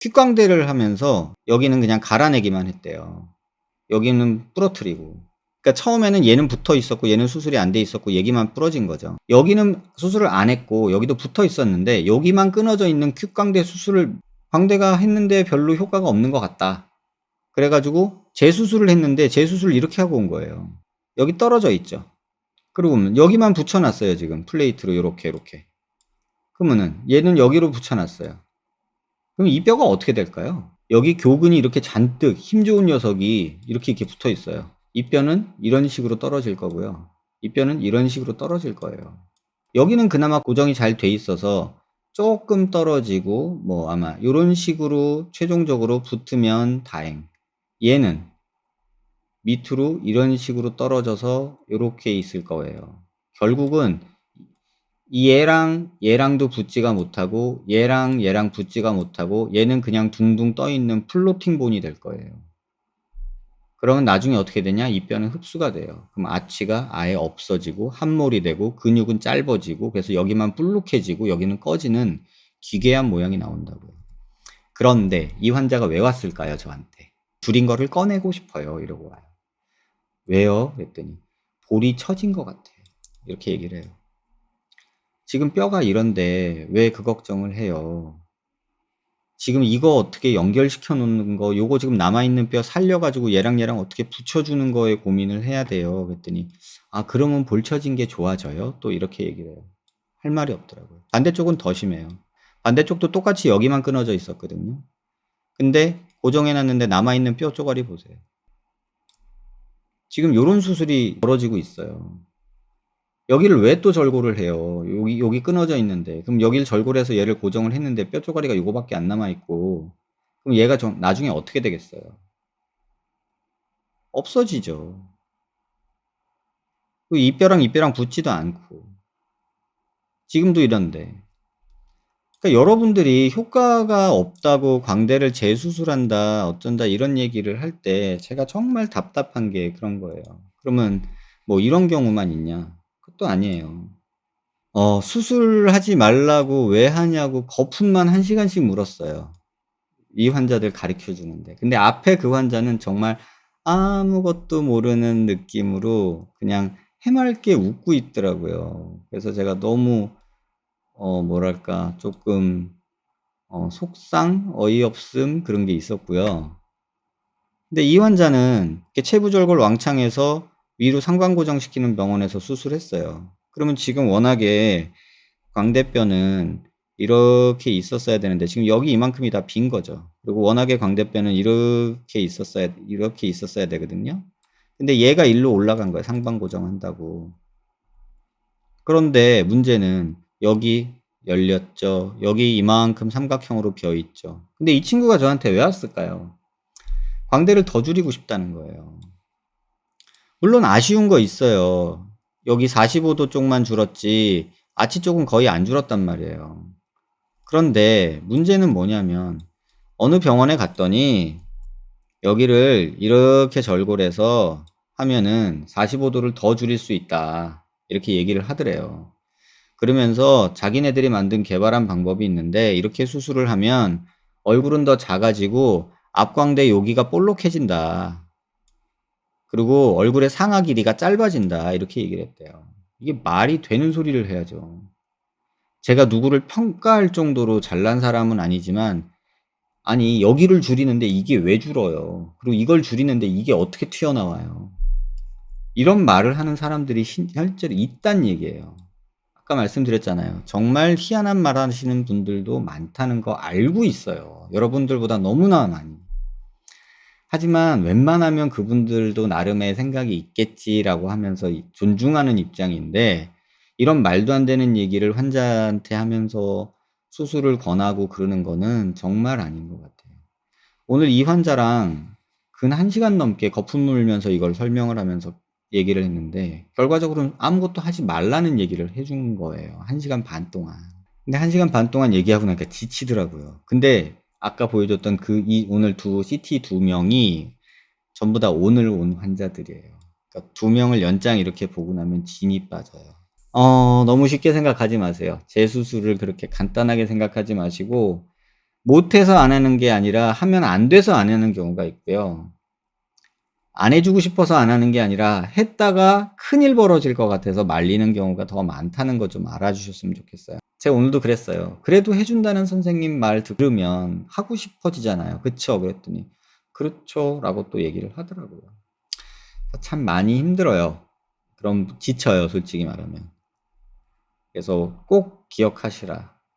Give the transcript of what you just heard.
퀵광대를 하면서 여기는 그냥 갈아내기만 했대요. 여기는 부러뜨리고. 그러니까 처음에는 얘는 붙어 있었고 얘는 수술이 안 돼 있었고 얘기만 부러진 거죠. 여기는 수술을 안 했고 여기도 붙어 있었는데 여기만 끊어져 있는 퀵광대 수술을 광대가 했는데 별로 효과가 없는 것 같다. 그래가지고 재수술을 했는데 재수술을 이렇게 하고 온 거예요. 여기 떨어져 있죠. 그리고 여기만 붙여놨어요 지금 플레이트로 이렇게 이렇게. 그러면은 얘는 여기로 붙여놨어요. 그럼 이 뼈가 어떻게 될까요? 여기 교근이 이렇게 잔뜩 힘 좋은 녀석이 이렇게 이렇게 붙어 있어요. 이 뼈는 이런 식으로 떨어질 거고요. 이 뼈는 이런 식으로 떨어질 거예요. 여기는 그나마 고정이 잘 돼 있어서 조금 떨어지고 뭐 아마 이런 식으로 최종적으로 붙으면 다행. 얘는 밑으로 이런 식으로 떨어져서 이렇게 있을 거예요. 결국은 얘랑 얘랑도 붙지가 못하고 얘랑 얘랑 붙지가 못하고 얘는 그냥 둥둥 떠 있는 플로팅 본이 될 거예요. 그러면 나중에 어떻게 되냐? 이 뼈는 흡수가 돼요. 그럼 아치가 아예 없어지고 함몰이 되고 근육은 짧아지고 그래서 여기만 불룩해지고 여기는 꺼지는 기괴한 모양이 나온다고요. 그런데 이 환자가 왜 왔을까요? 저한테. 줄인 거를 꺼내고 싶어요. 이러고 와요. 왜요? 그랬더니 볼이 처진 것 같아요. 이렇게 얘기를 해요. 지금 뼈가 이런데 왜 그 걱정을 해요? 지금 이거 어떻게 연결시켜 놓는 거, 요거 지금 남아있는 뼈 살려가지고 얘랑 얘랑 어떻게 붙여주는 거에 고민을 해야 돼요. 그랬더니, 아, 그러면 볼 처진 게 좋아져요? 또 이렇게 얘기를 해요. 할 말이 없더라고요. 반대쪽은 더 심해요. 반대쪽도 똑같이 여기만 끊어져 있었거든요. 근데 고정해놨는데 남아있는 뼈 쪼가리 보세요. 지금 요런 수술이 벌어지고 있어요. 여기를 왜 또 절골을 해요? 여기, 여기 끊어져 있는데. 그럼 여기를 절골해서 얘를 고정을 했는데 뼈 쪼가리가 요거밖에 안 남아있고. 그럼 얘가 좀 나중에 어떻게 되겠어요? 없어지죠. 이 뼈랑 이 뼈랑 붙지도 않고. 지금도 이런데. 그러니까 여러분들이 효과가 없다고 광대를 재수술한다, 어쩐다 이런 얘기를 할 때 제가 정말 답답한 게 그런 거예요. 그러면 뭐 이런 경우만 있냐? 그것도 아니에요. 어, 수술하지 말라고 왜 하냐고 거품만 한 시간씩 물었어요. 이 환자들 가르쳐 주는데. 근데 앞에 그 환자는 정말 아무것도 모르는 느낌으로 그냥 해맑게 웃고 있더라고요. 그래서 제가 너무 어, 뭐랄까, 조금, 어, 속상, 어이없음, 그런 게 있었고요. 근데 이 환자는 체부절골 왕창에서 위로 상관 고정시키는 병원에서 수술했어요. 그러면 지금 워낙에 광대뼈는 이렇게 있었어야 되는데 지금 여기 이만큼이 다 빈 거죠. 그리고 워낙에 광대뼈는 이렇게 있었어야 이렇게 있었어야 되거든요. 근데 얘가 일로 올라간 거예요. 상반 고정한다고. 그런데 문제는 여기 열렸죠. 여기 이만큼 삼각형으로 비어 있죠. 근데 이 친구가 저한테 왜 왔을까요? 광대를 더 줄이고 싶다는 거예요. 물론 아쉬운 거 있어요. 여기 45도 쪽만 줄었지 아치 쪽은 거의 안 줄었단 말이에요. 그런데 문제는 뭐냐면 어느 병원에 갔더니 여기를 이렇게 절골해서 하면은 45도를 더 줄일 수 있다. 이렇게 얘기를 하더래요. 그러면서 자기네들이 만든 개발한 방법이 있는데 이렇게 수술을 하면 얼굴은 더 작아지고 앞광대 여기가 볼록해진다. 그리고 얼굴의 상하 길이가 짧아진다. 이렇게 얘기를 했대요. 이게 말이 되는 소리를 해야죠. 제가 누구를 평가할 정도로 잘난 사람은 아니지만 아니 여기를 줄이는데 이게 왜 줄어요? 그리고 이걸 줄이는데 이게 어떻게 튀어나와요? 이런 말을 하는 사람들이 실제로 있단 얘기예요. 아까 말씀드렸잖아요. 정말 희한한 말 하시는 분들도 많다는 거 알고 있어요. 여러분들보다 너무나 많이. 하지만 웬만하면 그분들도 나름의 생각이 있겠지라고 하면서 존중하는 입장인데 이런 말도 안 되는 얘기를 환자한테 하면서 수술을 권하고 그러는 거는 정말 아닌 것 같아요. 오늘 이 환자랑 근 1시간 넘게 거품 물면서 이걸 설명을 하면서 얘기를 했는데 결과적으로는 아무것도 하지 말라는 얘기를 해준 거예요. 1시간 반 동안. 근데 1시간 반 동안 얘기하고 나니까 지치더라고요. 근데 아까 보여줬던 그 이 오늘 두 CT 두 명이 전부 다 오늘 온 환자들이에요. 그러니까 두 명을 연장 이렇게 보고 나면 진이 빠져요. 어, 너무 쉽게 생각하지 마세요. 재수술을 그렇게 간단하게 생각하지 마시고 못해서 안 하는 게 아니라 하면 안 돼서 안 하는 경우가 있고요. 안 해주고 싶어서 안 하는 게 아니라 했다가 큰일 벌어질 것 같아서 말리는 경우가 더 많다는 거 좀 알아주셨으면 좋겠어요. 제가 오늘도 그랬어요. 그래도 해준다는 선생님 말 들으면 하고 싶어지잖아요. 그쵸? 그랬더니 그렇죠. 라고 또 얘기를 하더라고요. 참 많이 힘들어요. 그럼 지쳐요. 솔직히 말하면. 그래서 꼭 기억하시라.